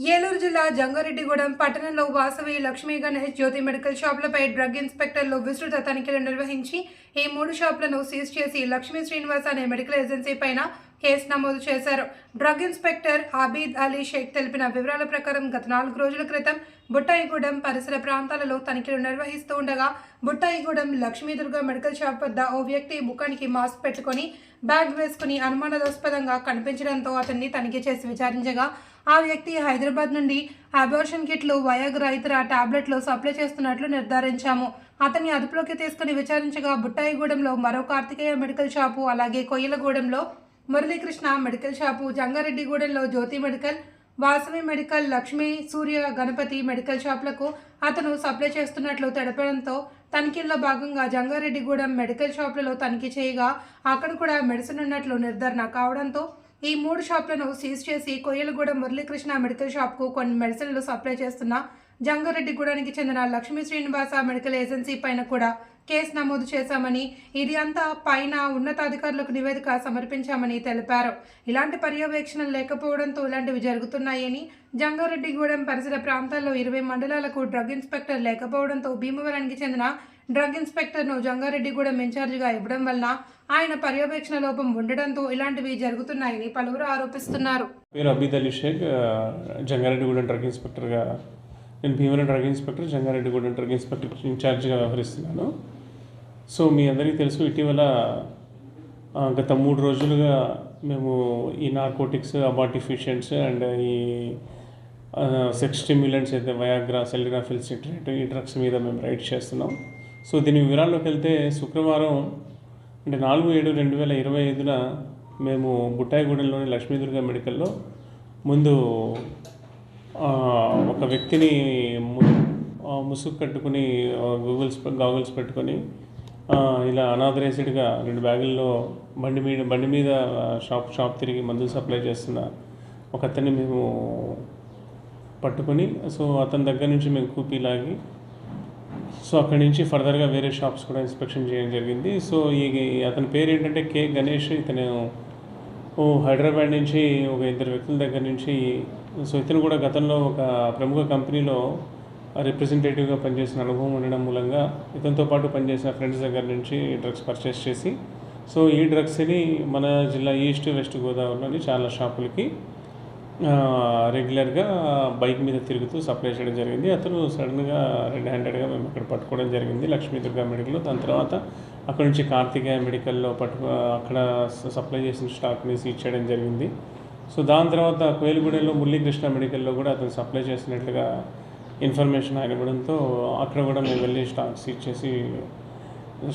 ఏలూరు జిల్లా జంగారెడ్డిగూడెం పట్టణంలో వాసవి లక్ష్మీ గణేష్ జ్యోతి మెడికల్ షాపులపై డ్రగ్ ఇన్స్పెక్టర్లు విస్తృత తనిఖీలు నిర్వహించి ఈ మూడు షాపులను సీజ్ చేసి లక్ష్మీ శ్రీనివాస్ అనే మెడికల్ ఏజెన్సీ పైన కేసు నమోదు చేశారు. డ్రగ్ ఇన్స్పెక్టర్ ఆబీద్ అలీ షేక్ తెలిపిన వివరాల ప్రకారం గత నాలుగు రోజుల క్రితం బుట్టాయిగూడెం పరిసర ప్రాంతాలలో తనిఖీలు నిర్వహిస్తూ ఉండగా బుట్టాయిగూడెం లక్ష్మీదుర్గ మెడికల్ షాప్ వద్ద ఓ వ్యక్తి ముఖానికి మాస్క్ పెట్టుకొని బ్యాగ్ వేసుకుని అనుమానాస్పదంగా కనిపించడంతో అతన్ని తనిఖీ చేసి విచారించగా ఆ వ్యక్తి హైదరాబాద్ నుండి అబార్షన్ కిట్లు వయాగ్రా ఇతర టాబ్లెట్లు సప్లై చేస్తున్నట్లు నిర్ధారించాము. అతన్ని అదుపులోకి తీసుకుని విచారించగా బుట్టాయిగూడెంలో మరో కార్తికేయ మెడికల్ షాపు అలాగే కొయ్యలగూడెంలో Muralikrishna medical shop జంగారెడ్డిగూడెంలో Jyothi medical Vasavi medical Lakshmi Surya Ganapathi medical షాపులకు అతను సప్లై చేస్తున్నట్లు తెలపడంతో తనిఖీల్లో భాగంగా జంగారెడ్డిగూడెం మెడికల్ షాపులలో తనిఖీ చేయగా అక్కడ కూడా మెడిసిన్ ఉన్నట్లు నిర్ధారణ కావడంతో ఈ మూడు షాపులను సీజ్ చేసి కొయ్యలగూడెం మురళీకృష్ణ మెడికల్ షాప్కు కొన్ని మెడిసిన్లు సప్లై చేస్తున్న జంగారెడ్డిగూడెనికి చెందిన లక్ష్మీ శ్రీనివాస మెడికల్ ఏజెన్సీ పైన కూడా కేసు నమోదు చేశామని ఇది అంతా పైన ఉన్నతాధికారులకు నివేదిక సమర్పించామని తెలిపారు. ఇలాంటి పర్యవేక్షణ లేకపోవడంతో ఇలాంటివి జరుగుతున్నాయని జంగారెడ్డిగూడెం పరిసర ప్రాంతాల్లో ఇరవై మండలాలకు డ్రగ్ ఇన్స్పెక్టర్ లేకపోవడంతో భీమవరానికి చెందిన డ్రగ్ ఇన్స్పెక్టర్ను జంగారెడ్డిగూడెం ఇన్ఛార్జిగా ఇవ్వడం వలన ఆయన పర్యవేక్షణ లోపం ఉండడంతో ఇలాంటివి జరుగుతున్నాయని పలువురు ఆరోపిస్తున్నారు. పేరు అబీద్ అలీ షేక్ జంగారెడ్డిగూడెం డ్రగ్ ఇన్స్పెక్టర్గా నేను Bhimavaram drug inspector Jangareddygudem drug inspector ఇన్ఛార్జిగా వ్యవహరిస్తున్నాను. సో మీ అందరికీ తెలుసు ఇటీవల గత మూడు రోజులుగా మేము ఈ నార్కోటిక్స్ అబార్టిఫిషియన్స్ అండ్ ఈ సెక్స్ స్టిమ్యులెంట్స్ అయితే వయాగ్రా సెలిగ్రాఫిల్ సిట్రేట్ ఈ డ్రగ్స్ మీద మేము రైడ్ చేస్తున్నాం. సో దీని వివరాల్లోకి వెళ్తే శుక్రవారం అంటే నాలుగు ఏడు రెండు వేల ఇరవై ఐదున మేము బుట్టాయిగూడెంలోని లక్ష్మీదుర్గ మెడికల్లో ముందు ఒక వ్యక్తిని ముసుగు కట్టుకుని గూగుల్స్ గాగుల్స్ పెట్టుకొని ఇలా అనాథరైజ్డ్గా రెండు బ్యాగుల్లో బండి మీద బండి మీద షాప్ షాప్ తిరిగి మందులు సప్లై చేస్తున్న ఒక అతన్ని మేము పట్టుకొని సో అతని దగ్గర నుంచి మేము కూపీ లాగి సో అక్కడి నుంచి ఫర్దర్గా వేరే షాప్స్ కూడా ఇన్స్పెక్షన్ చేయడం జరిగింది. సో ఈ అతని పేరు ఏంటంటే కే గణేష్. ఇతను ఓ హైదరాబాద్ నుంచి ఒక ఇద్దరు వ్యక్తుల దగ్గర నుంచి సో ఇతను కూడా గతంలో ఒక ప్రముఖ కంపెనీలో రిప్రజెంటేటివ్గా పనిచేసిన అనుభవం ఉండడం మూలంగా ఇతనితో పాటు పనిచేసిన ఫ్రెండ్స్ దగ్గర నుంచి డ్రగ్స్ పర్చేస్ చేసి సో ఈ డ్రగ్స్ని మన జిల్లా ఈస్ట్ వెస్ట్ గోదావరిలోని చాలా షాపులకి రెగ్యులర్గా బైక్ మీద తిరుగుతూ సప్లై చేయడం జరిగింది. అతను సడన్గా రెడ్ హ్యాండెడ్గా మేము అక్కడ పట్టుకోవడం జరిగింది. లక్ష్మీ దుర్గా మెడికల్లో దాని తర్వాత అక్కడ నుంచి కార్తికేయ మెడికల్లో పట్టుకు అక్కడ సప్లై చేసిన స్టాక్ని సీజ్ చేయడం జరిగింది. సో దాని తర్వాత కోయలగూడెలో మురళీకృష్ణ మెడికల్లో కూడా అతను సప్లై చేసినట్లుగా ఇన్ఫర్మేషన్ ఆయన ఇవ్వడంతో అక్కడ కూడా మేము వెళ్ళి స్టాక్ సీజ్ చేసి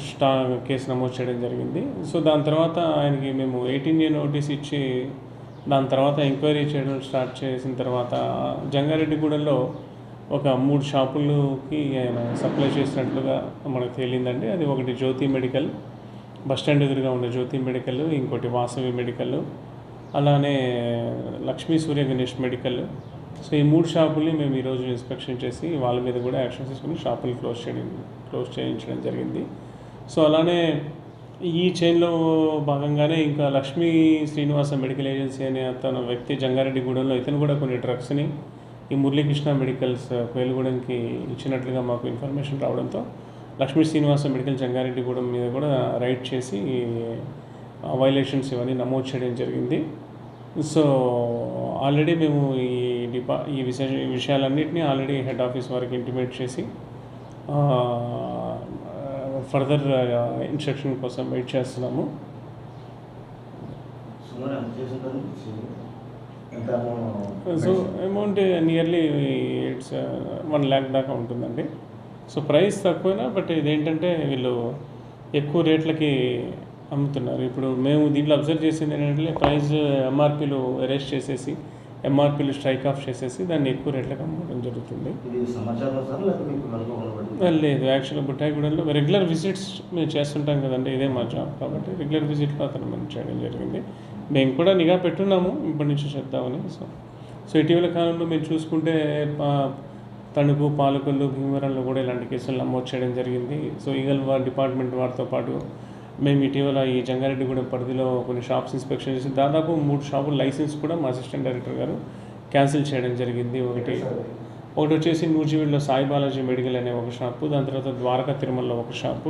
స్టా కేసు నమోదు చేయడం జరిగింది. సో దాని తర్వాత ఆయనకి మేము ఎయిటీన్ ఇయర్ నోటీస్ ఇచ్చి దాని తర్వాత ఎంక్వైరీ చేయడం స్టార్ట్ చేసిన తర్వాత జంగారెడ్డిగూడెంలో ఒక మూడు షాపులకి ఆయన సప్లై చేసినట్లుగా మనకు తేలిందండి. అది ఒకటి జ్యోతి మెడికల్ బస్ స్టాండ్ ఎదురుగా ఉన్న జ్యోతి మెడికల్ ఇంకోటి వాసవి మెడికల్ అలానే లక్ష్మీ సూర్య గణేష్ మెడికల్ సో ఈ మూడు షాపుల్ని మేము ఈరోజు ఇన్స్పెక్షన్ చేసి వాళ్ళ మీద కూడా యాక్షన్ తీసుకుని షాపులు క్లోజ్ చేయడం క్లోజ్ చేయించడం జరిగింది. సో అలానే ఈ చైన్లో భాగంగానే ఇంకా లక్ష్మీ శ్రీనివాస మెడికల్ ఏజెన్సీ అనే అతను వ్యక్తి జంగారెడ్డిగూడెంలో ఇతను కూడా కొన్ని డ్రగ్స్ని ఈ మురళీకృష్ణ మెడికల్స్ కోయలగూడెంకి ఇచ్చినట్లుగా మాకు ఇన్ఫర్మేషన్ రావడంతో లక్ష్మీ శ్రీనివాస మెడికల్ జంగారెడ్డిగూడెం మీద కూడా రైడ్ చేసి వైలేషన్స్ ఇవన్నీ నమోదు చేయడం జరిగింది. సో ఆల్రెడీ మేము ఈ డిపా ఈ ఈ విషయాలన్నింటినీ ఆల్రెడీ హెడ్ ఆఫీస్ వారికి ఇంటిమేట్ చేసి ఫర్దర్ ఇన్స్ట్రక్షన్ కోసం వెయిట్ చేస్తున్నాము? So amount? Nearly it's one lakh దాకా ఉంటుందండి. సో ప్రైస్ తక్కువైనా బట్ ఇదేంటంటే వీళ్ళు ఎక్కువ రేట్లకి అమ్ముతున్నారు. ఇప్పుడు మేము దీంట్లో అబ్జర్వ్ చేసింది ఏంటంటే ప్రైస్ ఎంఆర్పీలు అరెస్ట్ చేసేసి ఎంఆర్పీలు స్ట్రైక్ ఆఫ్ చేసేసి దాన్ని ఎక్కువ రేట్లకు అమ్మడం జరుగుతుంది. లేదు. యాక్చువల్గా బుట్టాయిగూడెంలో రెగ్యులర్ విజిట్స్ మేము చేస్తుంటాం కదండి ఇదే మా జాబ్ కాబట్టి రెగ్యులర్ విజిట్లో అతను మనం చేయడం జరిగింది. మేము కూడా నిఘా పెట్టున్నాము ఇప్పటి నుంచి చేద్దామని. సో సో ఇటీవల కాలంలో మేము చూసుకుంటే తణుకు పాలకొల్లు భీమవరంలో కూడా ఇలాంటి కేసులు నమోదు చేయడం జరిగింది. సో ఈగల్ వారి డిపార్ట్మెంట్ వారితో పాటు మేము ఇటీవల ఈ జంగారెడ్డిగూడెం పరిధిలో కొన్ని షాప్స్ ఇన్స్పెక్షన్ చేసి దాదాపు మూడు షాపుల లైసెన్స్ కూడా మా అసిస్టెంట్ డైరెక్టర్ గారు క్యాన్సిల్ చేయడం జరిగింది. ఒకటి ఒకటి వచ్చేసి నూజివీడులో సాయి బాలాజీ మెడికల్ అనే ఒక షాపు దాని తర్వాత ద్వారకా తిరుమలలో ఒక షాపు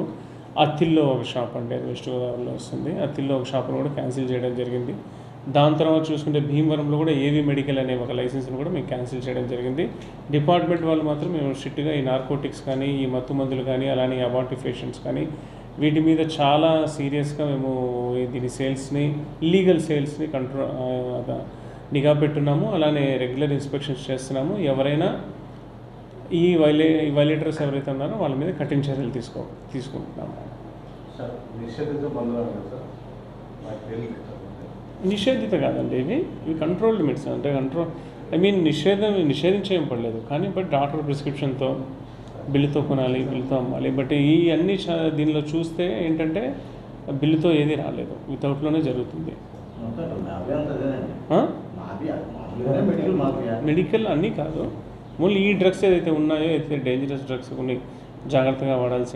అత్తిల్లో ఒక షాప్ అంటే అది వెస్ట్ గోదావరిలో వస్తుంది. అత్తిల్లో ఒక షాపును కూడా క్యాన్సిల్ చేయడం జరిగింది. దాని తర్వాత చూసుకుంటే భీమవరంలో కూడా ఏవి మెడికల్ అనే ఒక లైసెన్స్ను కూడా మేము క్యాన్సిల్ చేయడం జరిగింది. డిపార్ట్మెంట్ వాళ్ళు మాత్రం మేము స్ట్రిక్ట్గా ఈ నార్కోటిక్స్ కానీ ఈ మత్తు మందులు కానీ అలానే అబార్టిఫేషన్స్ కానీ వీటి మీద చాలా సీరియస్గా మేము దీని సేల్స్ని ఇల్లీగల్ సేల్స్ని కంట్రోల్ నిఘా పెట్టున్నాము. అలానే రెగ్యులర్ ఇన్స్పెక్షన్స్ చేస్తున్నాము. ఎవరైనా ఈ వైలే ఈ వైలేటర్స్ ఎవరైతే ఉన్నారో వాళ్ళ మీద కఠిన చర్యలు తీసుకో తీసుకుంటున్నాము. నిషేధిత కాదండి ఇవి. ఇవి కంట్రోల్డ్ మెడిసిన్ అంటే కంట్రోల్ ఐ మీన్ నిషేధం నిషేధించేం పడలేదు. కానీ బట్ డాక్టర్ ప్రిస్క్రిప్షన్తో బిల్లుతో కొనాలి బిల్లుతో అమ్మాలి. బట్ ఈ అన్ని చ- దీనిలో చూస్తే ఏంటంటే బిల్లుతో ఏది రాలేదు. వితౌట్లోనే జరుగుతుంది. మెడికల్ అన్నీ కాదు. ఓన్లీ ఈ డ్రగ్స్ ఏదైతే ఉన్నాయో అయితే డేంజరస్ డ్రగ్స్ కొన్ని జాగ్రత్తగా వాడాల్సిన